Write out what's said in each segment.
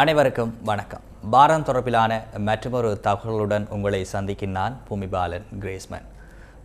அனைவருக்கும் வணக்கம். பாரம் தொடர்பிலான மற்றொரு தகவலுடன் உங்களை சந்திக்கும் நான் பூமிபாலன் கிரேஸ்மன்.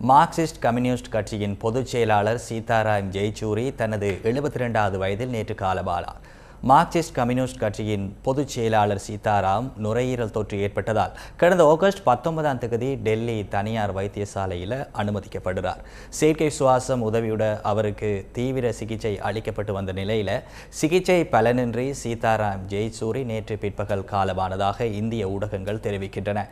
மார்க்சிஸ்ட் கம்யூனிஸ்ட் கட்சியின் பொதுச் செயலாளர் சீதாராம் ஜெய்சூரி தனது எழுபத்தி ரெண்டாவது வயதில் நேற்று காலமானார். மார்க்சிஸ்ட் கம்யூனிஸ்ட் கட்சியின் பொதுச் செயலாளர் சீதாராம் நுரையீரல் தொற்று ஏற்பட்டதால் கடந்த ஆகஸ்ட் பத்தொன்பதாம் தேதி டெல்லி தனியார் வைத்தியசாலையில் அனுமதிக்கப்படுகிறார் செயற்கை சுவாசம் உதவியுட அவருக்கு தீவிர சிகிச்சை அளிக்கப்பட்டு வந்த நிலையில் சிகிச்சை பலனின்றி சீதாராம் ஜெய்சூரி நேற்று பிற்பகல் காலமானதாக இந்திய ஊடகங்கள் தெரிவிக்கின்றன.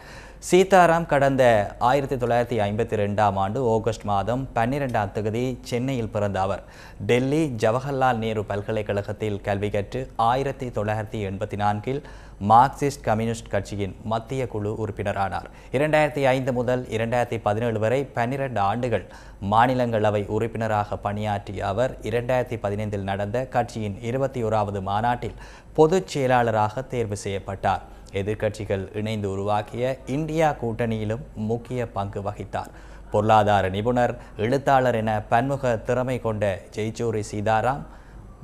சீதாராம் கடந்த ஆயிரத்தி தொள்ளாயிரத்தி ஐம்பத்தி ரெண்டாம் ஆண்டு ஆகஸ்ட் மாதம் பன்னிரெண்டாம் தேதி சென்னையில் பிறந்த அவர். டெல்லி ஜவஹர்லால் நேரு பல்கலைக்கழகத்தில் கல்வி கற்று ஆயிரத்தி தொள்ளாயிரத்தி எண்பத்தி நான்கில் மார்க்சிஸ்ட் கம்யூனிஸ்ட் கட்சியின் மத்திய குழு உறுப்பினரானார். இரண்டாயிரத்தி ஐந்து முதல் இரண்டாயிரத்தி பதினேழு வரை பன்னிரண்டு ஆண்டுகள் மாநிலங்களவை உறுப்பினராக பணியாற்றிய அவர் இரண்டாயிரத்தி பதினைந்தில் நடந்த கட்சியின் இருபத்தி ஓராவது மாநாட்டில் பொதுச் செயலாளராக தேர்வு செய்யப்பட்டார். எதிர்க்கட்சிகள் இணைந்து உருவாக்கிய இந்தியா கூட்டணியிலும் முக்கிய பங்கு வகித்தார். பொருளாதார நிபுணர் எழுத்தாளர் என பன்முக திறமை கொண்ட ஜெய்சூரி சீதாராம்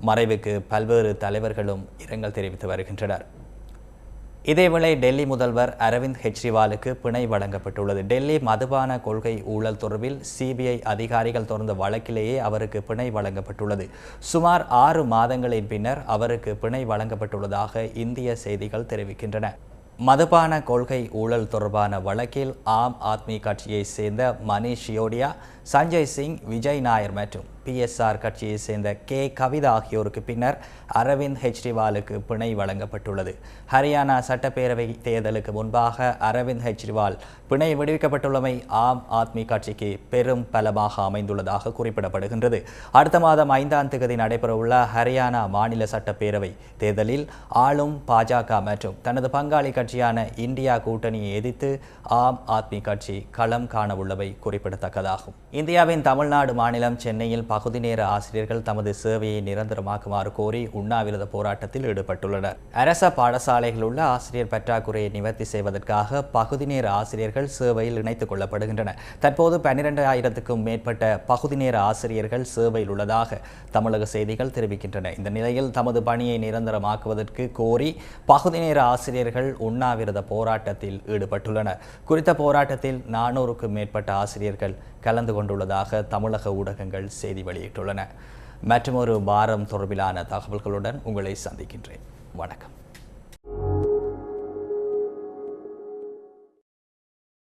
மறைவுக்கு பல்வேறு தலைவர்களும் இரங்கல் தெரிவித்து வருகின்றனர். இதேவேளை டெல்லி முதல்வர் அரவிந்த் கெஜ்ரிவாலுக்கு பிணை வழங்கப்பட்டுள்ளது. டெல்லி மதுபான கொள்கை ஊழல் தொடர்பில் சிபிஐ அதிகாரிகள் தொடர்ந்த வழக்கிலேயே அவருக்கு பிணை வழங்கப்பட்டுள்ளது. சுமார் ஆறு மாதங்களின் பின்னர் அவருக்கு பிணை வழங்கப்பட்டுள்ளதாக இந்திய செய்திகள் தெரிவிக்கின்றன. மதுபான கொள்கை ஊழல் தொடர்பான வழக்கில் ஆம் ஆத்மி கட்சியைச் சேர்ந்த மணிஷ் சியோடியா சஞ்சய் சிங் விஜய் நாயர் மற்றும் பிஎஸ்ஆர் கட்சியை சேர்ந்த கே. கவிதா ஆகியோருக்கு பின்னர் அரவிந்த் ஹெஜ்ரிவாலுக்கு பிணை வழங்கப்பட்டுள்ளது. ஹரியானா சட்டப்பேரவை தேர்தலுக்கு முன்பாக அரவிந்த் ஹெஜ்ரிவால் பிணை விடுவிக்கப்பட்டுள்ளமை ஆம் ஆத்மி கட்சிக்கு பெரும் பலமாக அமைந்துள்ளதாக குறிப்பிடப்படுகின்றது. அடுத்த மாதம் ஐந்தாம் தேதி நடைபெறவுள்ள ஹரியானா மாநில சட்டப்பேரவை தேர்தலில் ஆளும் பாஜக மற்றும் தனது பங்காளி கட்சியான இந்தியா கூட்டணியை எதிர்த்து ஆம் ஆத்மி கட்சி களம் காணவுள்ளவை குறிப்பிடத்தக்கதாகும். இந்தியாவின் தமிழ்நாடு மாநிலம் சென்னையில் பகுதி நேர ஆசிரியர்கள் தமது சேவையை நிரந்தரமாக்குமாறு கோரி உண்ணாவிரத போராட்டத்தில் ஈடுபட்டுள்ளனர். அரச பாடசாலைகளில் உள்ள ஆசிரியர் பற்றாக்குறையை நிவர்த்தி செய்வதற்காக பகுதி நேர ஆசிரியர்கள் சேவையில் இணைத்துக் கொள்ளப்படுகின்றனர். தற்போது பன்னிரண்டு ஆயிரத்துக்கும் மேற்பட்ட பகுதி நேர ஆசிரியர்கள் சேவையில் உள்ளதாக தமிழக செய்திகள் தெரிவிக்கின்றன. இந்த நிலையில் தமது பணியை நிரந்தரமாக்குவதற்கு கோரி பகுதி நேர ஆசிரியர்கள் உண்ணாவிரத போராட்டத்தில் ஈடுபட்டுள்ளனர். குறித்த போராட்டத்தில் நானூறுக்கும் மேற்பட்ட ஆசிரியர்கள் கலந்து கொண்டுள்ளதாக தமிழக ஊடகங்கள் செய்தி வெளியிட்டுள்ளன. மற்றொரு பாரம் தொடர்பிலான தகவல்களுடன் உங்களை சந்திக்கின்றேன். வணக்கம்.